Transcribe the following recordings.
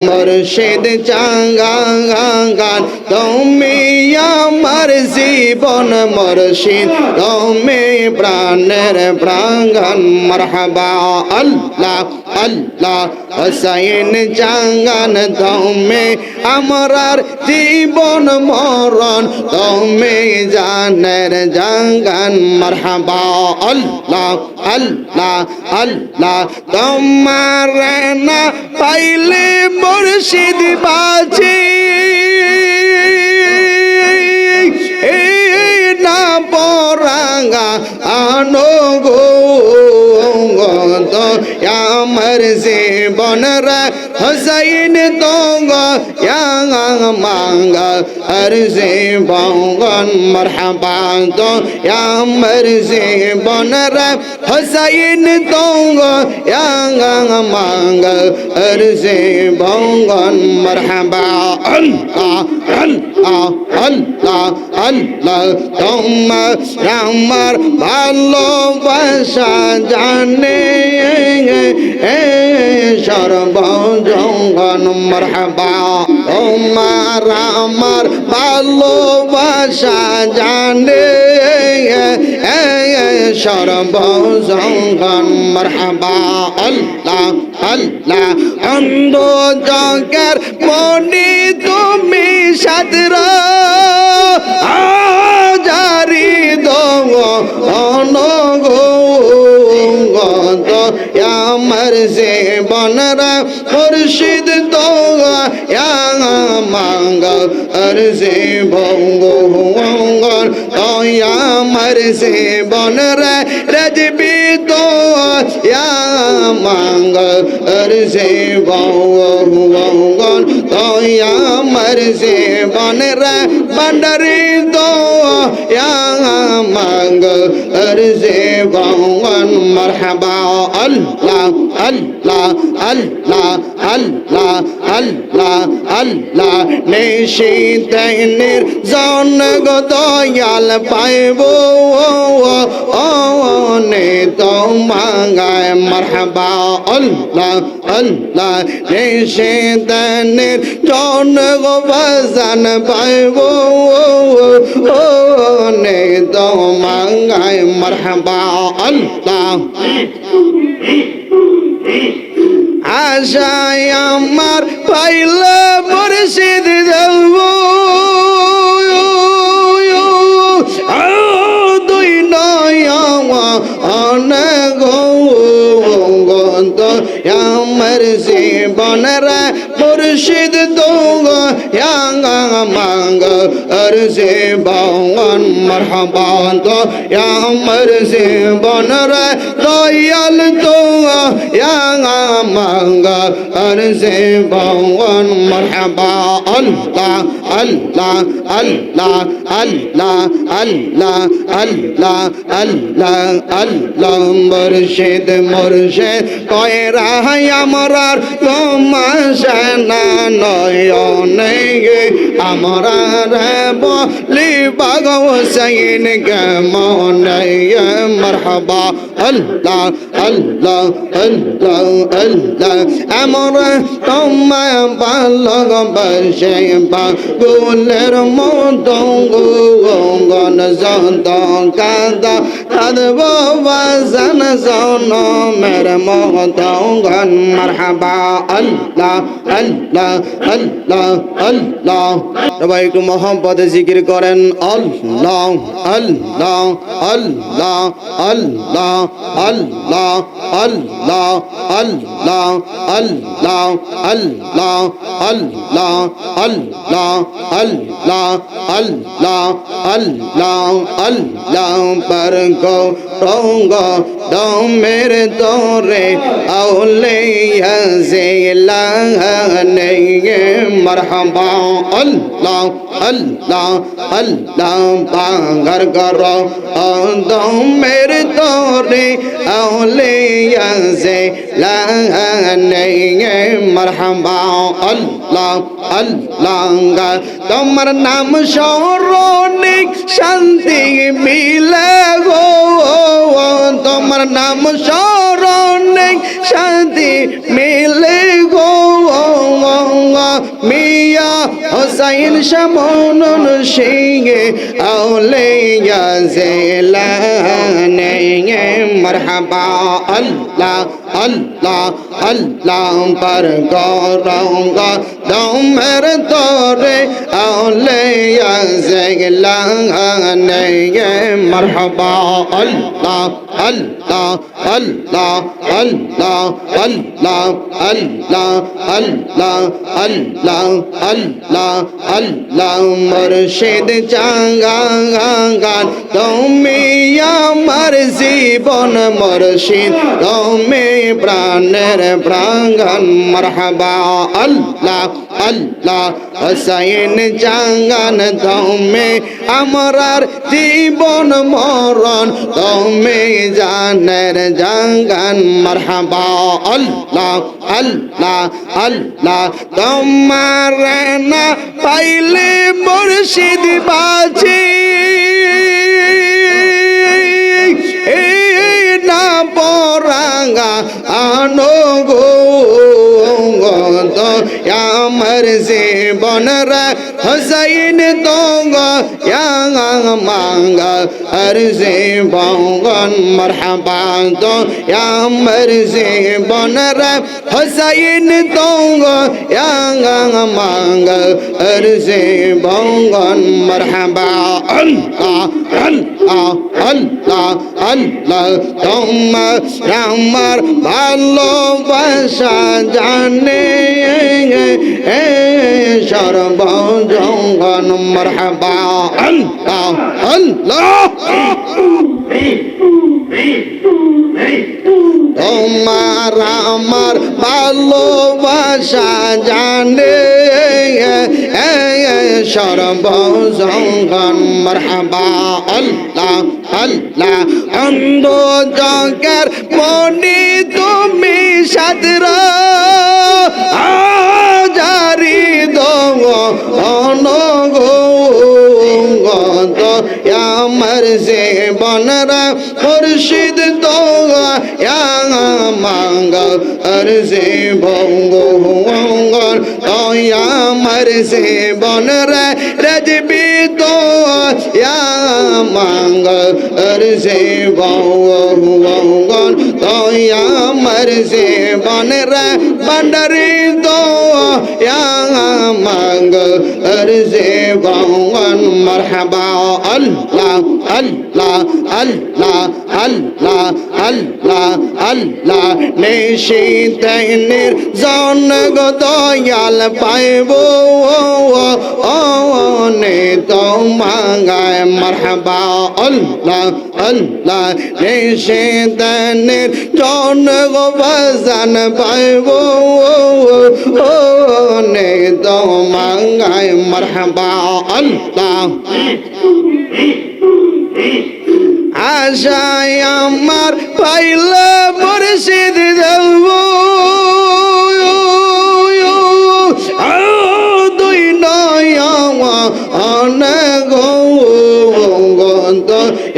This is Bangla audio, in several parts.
মুর্শিদ চাঙ্গাঙ্গান তুমি আমার জীবন মুর্শিদ তুমি প্রাণের প্রাঙ্গন মারহাবা আল্লাহ আল্লাহ, হুসাইন চাঙ্গান তুমি আমরার জীবন মরণ তুমি জানের জাঙ্গান মারহাবা আল্লাহ আল্লাহ আল্লাহ তোমার না পাইলে মুর্শিদ বাজি। না পরাঙ্গা আনো গো আমার জীবনরা হুসাইন দোগ মাঙ্গা, আর জীবন মরহাবা দো আমার জীবনরা হুসাইন দোগ মাঙ্গা, আর জীবন মরহাবা। তোমার আমার ভালোবাসা জানে সর্বজঙ্গন মরহবা। তোমার আমার ভালোবাসা জানে সর্বজঙ্গন মরহবা। আল্লাহ আল্লাহ, অন্ধ জগের মনি তুমি সাদর আমার সে বনরা মুর্শিদ তো মাঙ্গ আর সে ভঙ্গ ভঙ্গল আমার সে বনরা রজবি তো mangal arse wow wow gon to ya marse ban ra bandari to ya mangal arse wow gon marhaba allah allah আল্লাহ আল্লাহ আল্লাহ আল্লাহ আল্লাহ। নিশিতেনের জন গো দয়াল পাইব নে তো মাঙ্গায় মরহবা। আল্লাহ আল্লাহ নিশিতেনের জন গো বাজান পাইব, ও নে তো মাঙ্গায় মরহবা। আল্লাহ। আশায় আমার পাইলে মুর্শিদ যাব। দুই নয় অনগ আমার জীবনরা মুর্শিদ দোগ মাঙ্গ, আর সে বন মরহবান তো আমার জীবনরা দয়াল তো মাঙ্গ, আর সে বন মরহবা আল্লাহ আল্লাহ আল্লাহ আল্লাহ আল্লাহ আল্লাহ আল্লাহ মুর্শিদ মুর্শিদ। কয় রাহাই আমরার তোমাশা না নয়নে আমরা রে বলি বাগো সাইন কে মনে مرحبا الله الله الله الله أمر ثم بلغ بشيبا قول الموت قول زندان كذا কাদব বাজান জন মের মতো গন মারহাবা আল্লাহ আল্লাহ আল্লাহ আল্লাহ সবাই একটু মোহাম্মদ জিকির করেন আল্লাহ আল্লাহ আল্লাহ আল্লাহ আল্লাহ আল্লাহ আল্লাহ আল্লাহ আল্লাহ আল্লাহ আল্লাহ আল্লাহ আল্লাহ আল্লাহ আল্লাহ पर গো রঙ্গ দাও মেরে দৌরে আউলে ইয়ে মরহবা। আল্লাহ আল্লাহ আল্লাহ, বাঙ্গর গর। দাও মেরে দৌরে আউলে ইয়ে মরহবা। আল্লাহ আল্লাহ তোমার নাম স্মরণে শান্তি মিলে গো। তোমার নাম স্মরণে শান্তি মিয়া হোসাইন শামনুন সিংহে আউলিয়া জেলানে মরহাবা আল্লাহ আল্লাহ আল্লাহ পর গৌরঙ্গ দমের তোরে মুর্শিদ চাঙ্গাঙ্গান তুমি আমার জীবন মুর্শিদ তুমি প্রাণের প্রাঙ্গন মারহাবা আল্লাহ আল্লাহ, হুসাইন চাঙ্গান তুমি আমরার জীবন মরণ তুমি জানের জাঙ্গান। মারহাবা আল্লাহ আল্লাহ আল্লাহ, তোমার না পাইলে মুর্শিদ বাজি। এই না পরাঙ্গা আনো গো আমার জীবন হসাইন দোঙ্গ মাঙ্গ। হর জীবন মরহবা তো আমার জীবন হসাইন দোঙ্গ মাঙ্গ। হর জীবন মরহবা। আল্লাহ আল্লাহ আল্লাহ তোমার আমার ভালোবাসা জানে। সর্বজঙ্গন মরহবা। আল্লাহ আল্লাহ। তোমার আমার ভালোবাসা জানে। شرب زنغن مرحبا الله الله اندو جاگر مونی تمی شدرا আমার যে বনরা মুর্শিদ তো মাঙ্গল হর যে ভঙ্গ ভঙ্গল তয়া আমার যে বনরা তো ya mangal arse vau vau gon to ya marse banra bandari to ya mangal arse vau gon marhaba allah allah আল্লাহ আল্লাহ আল্লাহ আল্লাহ আল্লাহ। নিশিতেনের জন গো দয়াল পাইব নে তো মাঙ্গায় মরহবা। আল্লাহ আল্লাহ নিশিতেনের জন বাজান পাইব, ও নে তো মাঙ্গায় মরহবা। আল্লাহ আশায় আমার পাইলে মুর্শিদ দেব।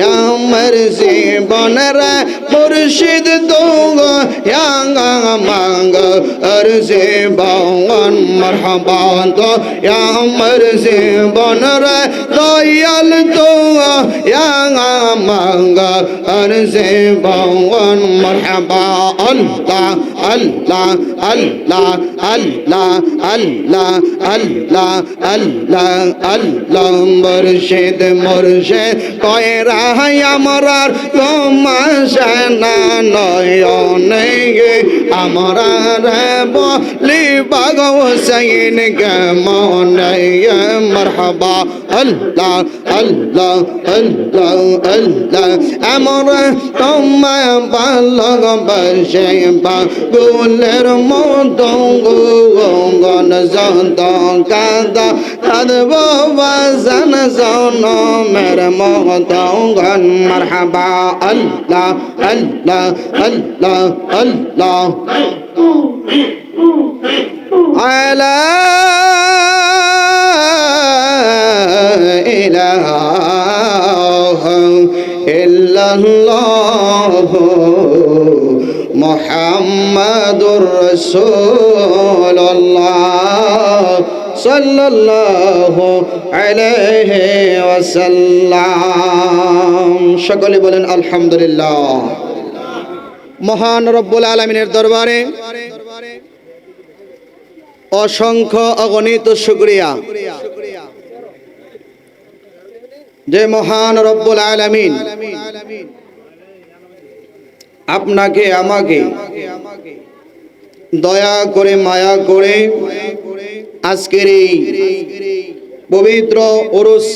আমার জীবনরা মুর্শিদ দোগ মাঙ্গ, আর জীবন মরহবান তো আমার জীবনরা দয়াল তো মাঙ্গ, আর জীবন মরহবা আল্লাহ ألا ألا ألا ألا ألا ألا ألا مرشد مرشد কয়রা আমরার তোমাশানা নয়নে আমরা বলি বাগ হুসাইন গে মনে মরহবা আল্লাহ আল্লাহ আল্লাহ আল্লাহ আমরা তোমার বালগ বসে বা পাগলের মতো গন যত কাদা কাঁদব বাজান জনমের মগতঙ্গন মারহাবা আল্লাহ আল্লাহ আল্লাহ আল্লাহ। আলা ইলাহা ইল্লাল্লাহ। মুহাম্মাদুর রাসূলুল্লাহ সাল্লাল্লাহু আলাইহি ওয়াসাল্লাম। সকলে বলেন আলহামদুলিল্লাহ। মহান রব্বুল আলমিনের দরবারে অসংখ্য অগণিত শুক্রিয়া। যে মহান রব্বুল আলমিন আপনাকে আমাকে দয়া করে মায়া করে আজকের এই পবিত্র ওরস